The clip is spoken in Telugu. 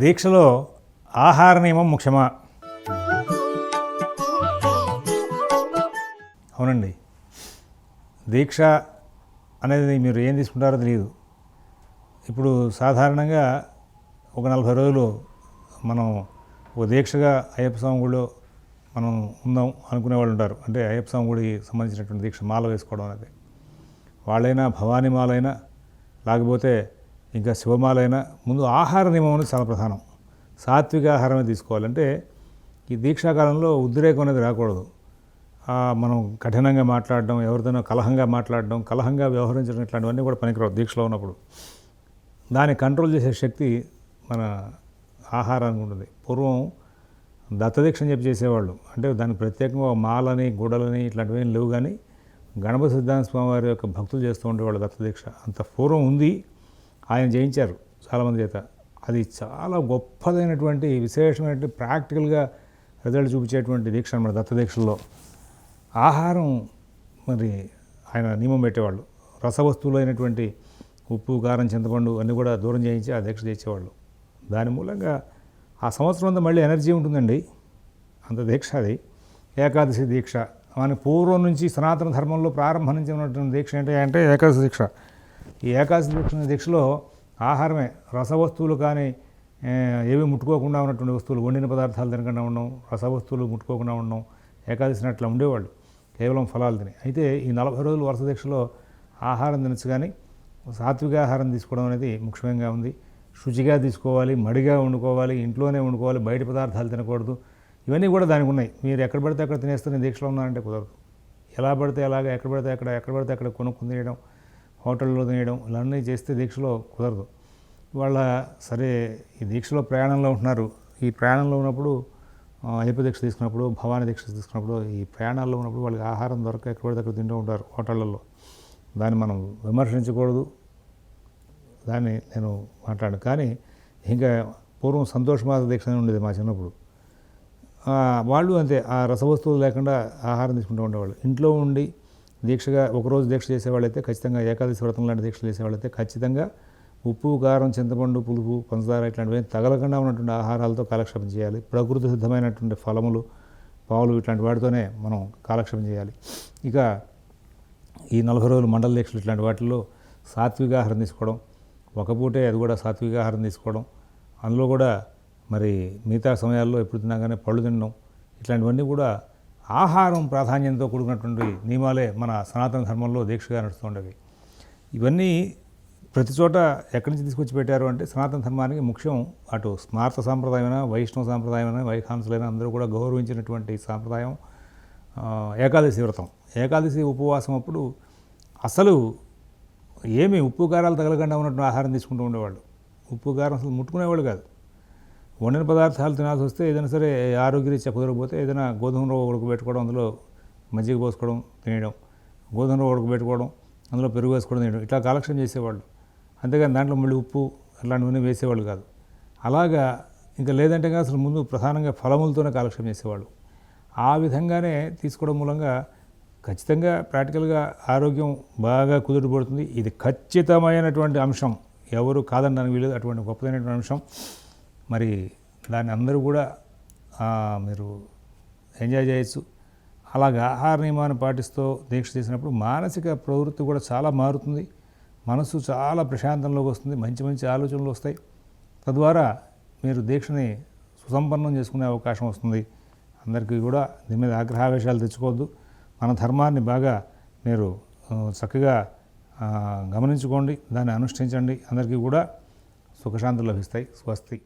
దీక్షలో ఆహార నియమం ముఖ్యమా? అవునండి. దీక్ష అనేది మీరు ఏం తీసుకుంటారో తెలియదు ఇప్పుడు సాధారణంగా ఒక నలభై రోజులు మనం ఒక దీక్షగా అయ్యప్ప స్వామి గుడిలో మనం ఉందాం అనుకునే వాళ్ళు ఉంటారు. అంటే అయ్యప్ప స్వామి గుడికి సంబంధించినటువంటి దీక్ష మాల వేసుకోవడం అనేది. వాళ్ళైనా భవానీ మాలైనా లేకపోతే ఇంకా శివమాలైన ముందు ఆహార నియమం అనేది చాలా ప్రధానం. సాత్విక ఆహారమే తీసుకోవాలంటే ఈ దీక్షాకాలంలో ఉద్రేకం అనేది రాకూడదు. మనం కఠినంగా మాట్లాడడం ఎవరితోనో కలహంగా మాట్లాడడం కలహంగా వ్యవహరించడం ఇట్లాంటివన్నీ కూడా పనికిరావు దీక్షలో ఉన్నప్పుడు. దాన్ని కంట్రోల్ చేసే శక్తి మన ఆహారానికి ఉంటుంది. పూర్వం దత్తదీక్ష అని చెప్పి చేసేవాళ్ళు. అంటే దానికి ప్రత్యేకంగా మాలని గుడలని ఇట్లాంటివి ఏం లేవు కానీ గణపతి సిద్ధాంత స్వామి వారి యొక్క భక్తులు చేస్తూ ఉండేవాళ్ళు దత్తదీక్ష. అంత పూర్వం ఉంది. ఆయన జయించారు చాలామంది చేత. అది చాలా గొప్పదైనటువంటి విశేషమైనటువంటి ప్రాక్టికల్గా రిజల్ట్ చూపించేటువంటి దీక్ష అనమాట దత్తదీక్షల్లో. ఆహారం మరి ఆయన నియమం పెట్టేవాళ్ళు. రసవస్తువులు అయినటువంటి ఉప్పు కారం చింతపండు అన్నీ కూడా దూరం చేయించి ఆ దీక్ష చేసేవాళ్ళు. దాని మూలంగా ఆ సంవత్సరం అంతా మళ్ళీ ఎనర్జీ ఉంటుందండి. అంత దీక్ష అది. ఏకాదశి దీక్ష. మన పూర్వం నుంచి సనాతన ధర్మంలో ప్రారంభం నుంచి ఉన్నటువంటి దీక్ష ఏంటి అంటే ఏకాదశి దీక్ష. ఈ ఏకాదశి దీక్ష దీక్షలో ఆహారమే రసవస్తువులు కానీ ఏవి ముట్టుకోకుండా ఉన్నటువంటి వస్తువులు వండిన పదార్థాలు తినకుండా ఉండడం రసవస్తువులు ముట్టుకోకుండా ఉండడం ఏకాదశి అట్లా ఉండేవాళ్ళు. కేవలం ఫలాలు తిని. అయితే ఈ నలభై రోజులు వరుస దీక్షలో ఆహారం తినచ్చు కానీ సాత్విక ఆహారం తీసుకోవడం అనేది ముఖ్యంగా ఉంది. శుచిగా తీసుకోవాలి మడిగా వండుకోవాలి ఇంట్లోనే వండుకోవాలి బయట పదార్థాలు తినకూడదు. ఇవన్నీ కూడా దానికి ఉన్నాయి. మీరు ఎక్కడ పడితే అక్కడ తినేస్తే నేను దీక్షలో ఉన్నానంటే కుదరదు. ఎలా పడితే అలాగా ఎక్కడ పడితే అక్కడ ఎక్కడ పడితే అక్కడ కొనుక్కుని తినడం హోటల్లో తినేయడం ఇలాంటివి చేస్తే దీక్షలో కుదరదు. వాళ్ళ సరే ఈ దీక్షలో ప్రయాణంలో ఉంటున్నారు. ఈ ప్రయాణంలో ఉన్నప్పుడు అయ్యప్ప దీక్ష తీసుకున్నప్పుడు భవానీ దీక్ష తీసుకున్నప్పుడు ఈ ప్రయాణాల్లో ఉన్నప్పుడు వాళ్ళకి ఆహారం దొరక ఎక్కడ దగ్గర తింటూ ఉంటారు హోటళ్ళల్లో. దాన్ని మనం విమర్శించకూడదు. దాన్ని నేను మాట్లాడను. కానీ ఇంకా పూర్వం సంతోషమాత దీక్ష అని ఉండేది మా చిన్నప్పుడు. వాళ్ళు అంతే. ఆ రసవస్తువులు లేకుండా ఆహారం తీసుకుంటూ ఉండేవాళ్ళు. ఇంట్లో ఉండి దీక్షగా ఒకరోజు దీక్ష చేసేవాళ్ళైతే ఖచ్చితంగా ఏకాదశి వ్రతం లాంటి దీక్షలు చేసేవాళ్ళైతే ఖచ్చితంగా ఉప్పు కారం చింతపండు పులుపు పంచదార ఇట్లాంటివి తగలకుండా ఉన్నటువంటి ఆహారాలతో కాలక్షేపం చేయాలి. ప్రకృతి సిద్ధమైనటువంటి ఫలములు పావులు ఇట్లాంటి వాటితోనే మనం కాలక్షేపం చేయాలి. ఇక ఈ నలభై రోజులు మండల దీక్షలు ఇట్లాంటి వాటిల్లో సాత్విక ఆహారం తీసుకోవడం ఒక పూటే అది కూడా సాత్విక ఆహారం తీసుకోవడం అందులో కూడా మరి మిగతా సమయాల్లో ఎప్పుడు తిన్నాగానే పళ్ళు తినడం ఇట్లాంటివన్నీ కూడా ఆహారం ప్రాధాన్యంతో కూడుకున్నటువంటి నియమాలే మన సనాతన ధర్మంలో దీక్షగా నడుస్తుండేవి ఇవన్నీ ప్రతి చోట ఎక్కడి నుంచి తీసుకొచ్చి పెట్టారు అంటే సనాతన ధర్మానికి ముఖ్యం అటు స్మార్త సాంప్రదాయమైన వైష్ణవ సాంప్రదాయమైన వైఖాంసులైన అందరూ కూడా గౌరవించినటువంటి సాంప్రదాయం ఏకాదశి వ్రతం. ఏకాదశి ఉపవాసం అప్పుడు అసలు ఏమి ఉప్పు కారాలు తగలకుండా ఉన్నటువంటి ఆహారం తీసుకుంటూ ఉండేవాళ్ళు. ఉప్పు కారం అసలు ముట్టుకునేవాళ్ళు కాదు. వండిన పదార్థాలు తినాల్సి వస్తే ఏదైనా సరే ఆరోగ్యరీత్యా కుదరకపోతే ఏదైనా గోధుమ రవ్వ ఉడకబెట్టుకోవడం అందులో మజ్జిగ పోసుకోవడం తినేయడం. గోధుమ రవ్వ ఉడకబెట్టుకోవడం అందులో పెరుగు వేసుకోవడం తినడం ఇట్లా కాలక్షణం చేసేవాళ్ళు. అంతేగాని దాంట్లో మళ్ళీ ఉప్పు అట్లాంటివన్నీ వేసేవాళ్ళు కాదు. అలాగా ఇంకా లేదంటే అసలు ముందు ప్రధానంగా ఫలములతోనే కాలక్షేపం చేసేవాళ్ళు. ఆ విధంగానే తీసుకోవడం మూలంగా ఖచ్చితంగా ప్రాక్టికల్గా ఆరోగ్యం బాగా కుదురుపడుతుంది ఇది ఖచ్చితమైనటువంటి అంశం. ఎవరు కాదనడానికి వీలేదు అటువంటి గొప్పదైనటువంటి అంశం. మరి దాన్ని అందరూ కూడా మీరు ఎంజాయ్ చేయొచ్చు. అలాగే ఆహార నియమాన్ని పాటిస్తూ దీక్ష చేసినప్పుడు మానసిక ప్రవృత్తి కూడా చాలా మారుతుంది. మనసు చాలా ప్రశాంతంలోకి వస్తుంది. మంచి మంచి ఆలోచనలు వస్తాయి. తద్వారా మీరు దీక్షని సుసంపన్నం చేసుకునే అవకాశం వస్తుంది. అందరికీ కూడా దీని మీద ఆగ్రహావేశాలు తెచ్చుకోవద్దు. మన ధర్మాన్ని బాగా మీరు చక్కగా గమనించుకోండి. దాన్ని అనుష్ఠించండి. అందరికీ కూడా సుఖశాంతులు లభిస్తాయి. స్వస్తి.